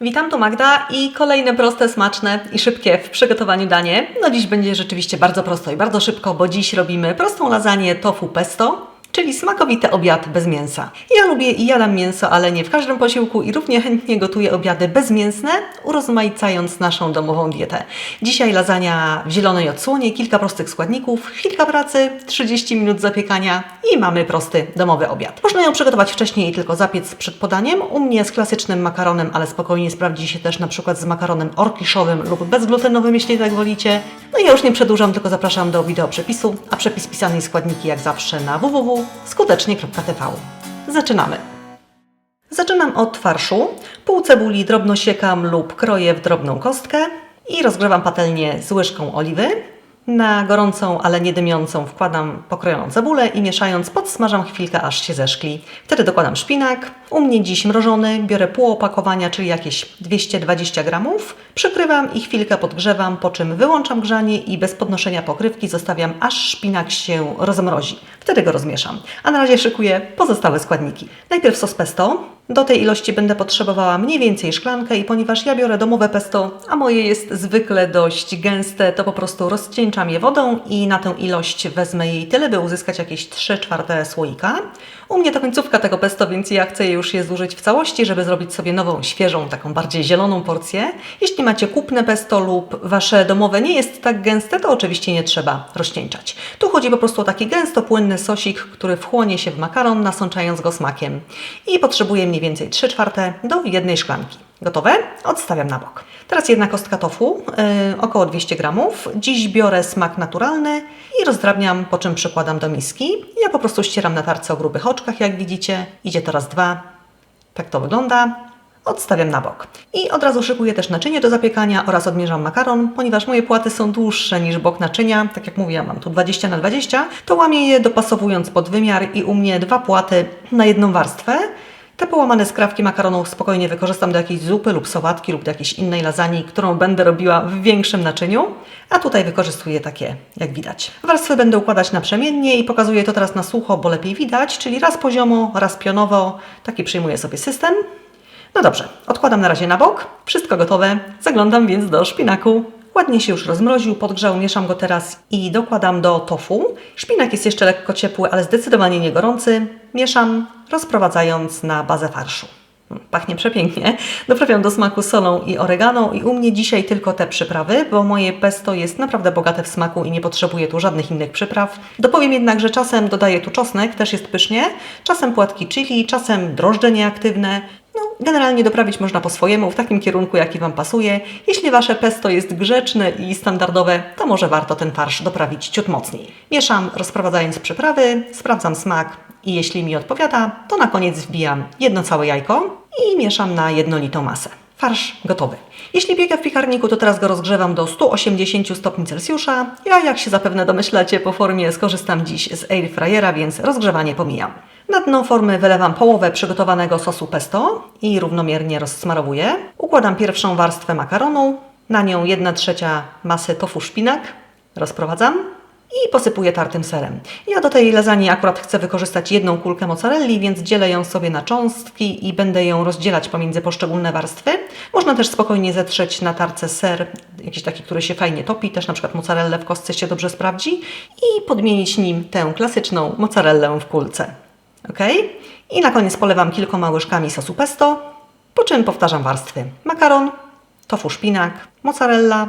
Witam, tu Magda i kolejne proste, smaczne i szybkie w przygotowaniu danie. No dziś będzie rzeczywiście bardzo prosto i bardzo szybko, bo dziś robimy prostą lasagne tofu pesto, czyli smakowity obiad bez mięsa. Ja lubię i jadam mięso, ale nie w każdym posiłku i równie chętnie gotuję obiady bezmięsne, urozmaicając naszą domową dietę. Dzisiaj lasagna w zielonej odsłonie, kilka prostych składników, chwilka pracy, 30 minut zapiekania i mamy prosty domowy obiad. Można ją przygotować wcześniej i tylko zapiec przed podaniem. U mnie z klasycznym makaronem, ale spokojnie sprawdzi się też na przykład z makaronem orkiszowym lub bezglutenowym, jeśli tak wolicie. No i ja już nie przedłużam, tylko zapraszam do wideo przepisu, a przepis pisany i składniki jak zawsze na www.skutecznie.tv. Zaczynamy! Zaczynam od farszu. Pół cebuli drobno siekam lub kroję w drobną kostkę i rozgrzewam patelnię z łyżką oliwy. Na gorącą, ale nie dymiącą wkładam pokrojoną cebulę i mieszając podsmażam chwilkę, aż się zeszkli. Wtedy dokładam szpinak. U mnie dziś mrożony, biorę pół opakowania, czyli jakieś 220 gramów. Przykrywam i chwilkę podgrzewam, po czym wyłączam grzanie i bez podnoszenia pokrywki zostawiam, aż szpinak się rozmrozi. Wtedy go rozmieszam. A na razie szykuję pozostałe składniki. Najpierw sos pesto. Do tej ilości będę potrzebowała mniej więcej szklankę i ponieważ ja biorę domowe pesto, a moje jest zwykle dość gęste, to po prostu rozcieńczam je wodą i na tę ilość wezmę jej tyle, by uzyskać jakieś 3 czwarte słoika. U mnie to końcówka tego pesto, więc ja chcę już je zużyć w całości, żeby zrobić sobie nową, świeżą, taką bardziej zieloną porcję. Jeśli macie kupne pesto lub wasze domowe nie jest tak gęste, to oczywiście nie trzeba rozcieńczać. Tu chodzi po prostu o taki gęsto płynny sosik, który wchłonie się w makaron, nasączając go smakiem. I potrzebuję mniej więcej 3 czwarte do jednej szklanki. Gotowe? Odstawiam na bok. Teraz jedna kostka tofu, yy, około 200 gramów. Dziś biorę smak naturalny i rozdrabniam, po czym przykładam do miski. Ja po prostu ścieram na tarce o grubych oczkach, jak widzicie. Idzie to raz, dwa. Tak to wygląda. Odstawiam na bok. I od razu szykuję też naczynie do zapiekania oraz odmierzam makaron, ponieważ moje płaty są dłuższe niż bok naczynia. Tak jak mówiłam, mam tu 20 na 20 to łamię je dopasowując pod wymiar i u mnie dwa płaty na jedną warstwę. Te połamane skrawki makaronu spokojnie wykorzystam do jakiejś zupy lub sałatki lub do jakiejś innej lasagne, którą będę robiła w większym naczyniu, a tutaj wykorzystuję takie, jak widać. Warstwy będę układać naprzemiennie i pokazuję to teraz na sucho, bo lepiej widać, czyli raz poziomo, raz pionowo. Taki przyjmuję sobie system. No dobrze, odkładam na razie na bok. Wszystko gotowe. Zaglądam więc do szpinaku. Ładnie się już rozmroził, podgrzał, mieszam go teraz i dokładam do tofu. Szpinak jest jeszcze lekko ciepły, ale zdecydowanie nie gorący. Mieszam, rozprowadzając na bazę farszu. Mm, Pachnie przepięknie. Doprawiam do smaku solą i oregano i u mnie dzisiaj tylko te przyprawy, bo moje pesto jest naprawdę bogate w smaku i nie potrzebuje tu żadnych innych przypraw. Dopowiem jednak, że czasem dodaję tu czosnek, też jest pysznie, czasem płatki chili, czasem drożdże nieaktywne. No, generalnie doprawić można po swojemu, w takim kierunku, jaki Wam pasuje. Jeśli Wasze pesto jest grzeczne i standardowe, to może warto ten farsz doprawić ciut mocniej. Mieszam, rozprowadzając przyprawy, sprawdzam smak i jeśli mi odpowiada, to na koniec wbijam jedno całe jajko i mieszam na jednolitą masę. Farsz gotowy. Jeśli biega w piekarniku, to teraz go rozgrzewam do 180 stopni Celsjusza. Ja, jak się zapewne domyślacie, po formie skorzystam dziś z air fryera, więc rozgrzewanie pomijam. Na dno formy wylewam połowę przygotowanego sosu pesto i równomiernie rozsmarowuję. Układam pierwszą warstwę makaronu, na nią 1 trzecia masy tofu szpinak, rozprowadzam i posypuję tartym serem. Ja do tej lasagne akurat chcę wykorzystać jedną kulkę mozzarelli, więc dzielę ją sobie na cząstki i będę ją rozdzielać pomiędzy poszczególne warstwy. Można też spokojnie zetrzeć na tarce ser, jakiś taki, który się fajnie topi, też na przykład mozzarellę w kostce się dobrze sprawdzi i podmienić nim tę klasyczną mozzarellę w kulce. Ok? I na koniec polewam kilkoma łyżkami sosu pesto, po czym powtarzam warstwy. Makaron, tofu szpinak, mozzarella,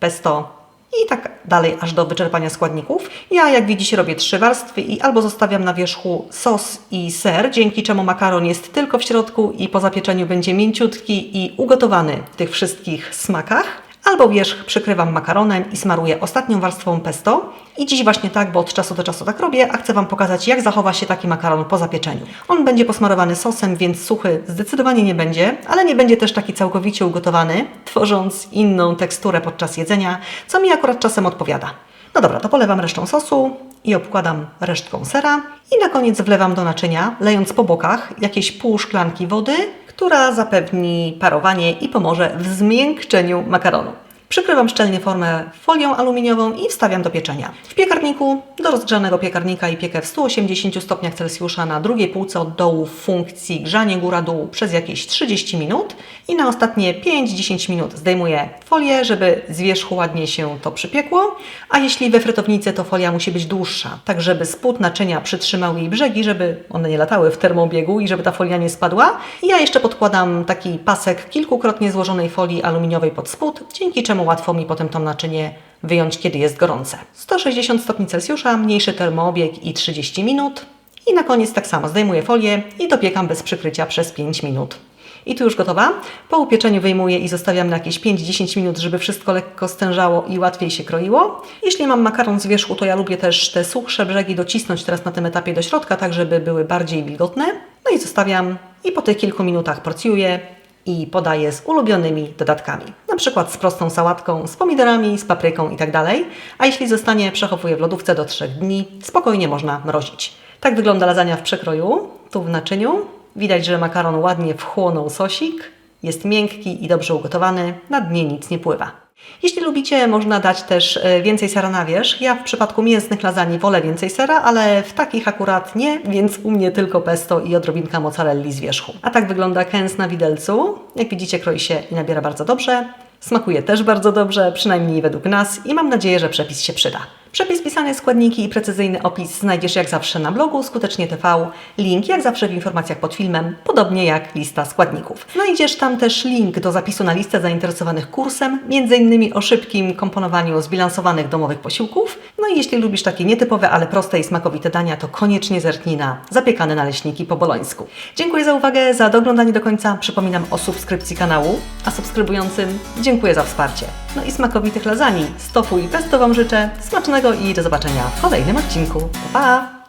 pesto i tak dalej, aż do wyczerpania składników. Ja, jak widzicie, robię trzy warstwy i albo zostawiam na wierzchu sos i ser, dzięki czemu makaron jest tylko w środku i po zapieczeniu będzie mięciutki i ugotowany w tych wszystkich smakach. Albo wierzch przykrywam makaronem i smaruję ostatnią warstwą pesto. I dziś właśnie tak, bo od czasu do czasu tak robię, a chcę Wam pokazać, jak zachowa się taki makaron po zapieczeniu. On będzie posmarowany sosem, więc suchy zdecydowanie nie będzie, ale nie będzie też taki całkowicie ugotowany, tworząc inną teksturę podczas jedzenia, co mi akurat czasem odpowiada. No dobra, to polewam resztą sosu i obkładam resztką sera i na koniec wlewam do naczynia, lejąc po bokach jakieś pół szklanki wody, która zapewni parowanie i pomoże w zmiękczeniu makaronu. Przykrywam szczelnie formę folią aluminiową i wstawiam do pieczenia. W piekarniku do rozgrzanego piekarnika i piekę w 180 stopniach Celsjusza na drugiej półce od dołu w funkcji grzanie góra-dół przez jakieś 30 minut i na ostatnie 5-10 minut zdejmuję folię, żeby z wierzchu ładnie się to przypiekło, a jeśli we frytownicy to folia musi być dłuższa, tak żeby spód naczynia przytrzymał jej brzegi, żeby one nie latały w termobiegu i żeby ta folia nie spadła. I ja jeszcze podkładam taki pasek kilkukrotnie złożonej folii aluminiowej pod spód, dzięki czemu łatwo mi potem to naczynie wyjąć, kiedy jest gorące. 160 stopni Celsjusza, mniejszy termoobieg i 30 minut. I na koniec tak samo zdejmuję folię i dopiekam bez przykrycia przez 5 minut. I tu już gotowa. Po upieczeniu wyjmuję i zostawiam na jakieś 5-10 minut, żeby wszystko lekko stężało i łatwiej się kroiło. Jeśli mam makaron z wierzchu, to ja lubię też te suchsze brzegi docisnąć teraz na tym etapie do środka, tak żeby były bardziej wilgotne. No i zostawiam i po tych kilku minutach porcjuję i podaję z ulubionymi dodatkami. Na przykład z prostą sałatką, z pomidorami, z papryką i tak. A jeśli zostanie, przechowuję w lodówce do 3 dni. Spokojnie można mrozić. Tak wygląda lasagna w przekroju, tu w naczyniu. Widać, że makaron ładnie wchłonął sosik, jest miękki i dobrze ugotowany, na dnie nic nie pływa. Jeśli lubicie, można dać też e, więcej sera na wierzch. Ja w przypadku mięsnych lasagne wolę więcej sera, ale w takich akurat nie, więc u mnie tylko pesto i odrobinka mozzarelli z wierzchu. A tak wygląda kęs na widelcu. Jak widzicie, kroi się i nabiera bardzo dobrze. Smakuje też bardzo dobrze, przynajmniej według nas i mam nadzieję, że przepis się przyda. Przepis, pisane składniki i precyzyjny opis znajdziesz jak zawsze na blogu Skutecznie TV. Link jak zawsze w informacjach pod filmem, podobnie jak lista składników. Znajdziesz tam też link do zapisu na listę zainteresowanych kursem, m.in. o szybkim komponowaniu zbilansowanych domowych posiłków. No i jeśli lubisz takie nietypowe, ale proste i smakowite dania, to koniecznie zerknij na zapiekane naleśniki po bolońsku. Dziękuję za uwagę, za doglądanie do końca. Przypominam o subskrypcji kanału, a subskrybującym dziękuję za wsparcie. No i smakowitych lasagne z tofu i pesto Wam życzę. Smacznego i do zobaczenia w kolejnym odcinku. Pa! pa!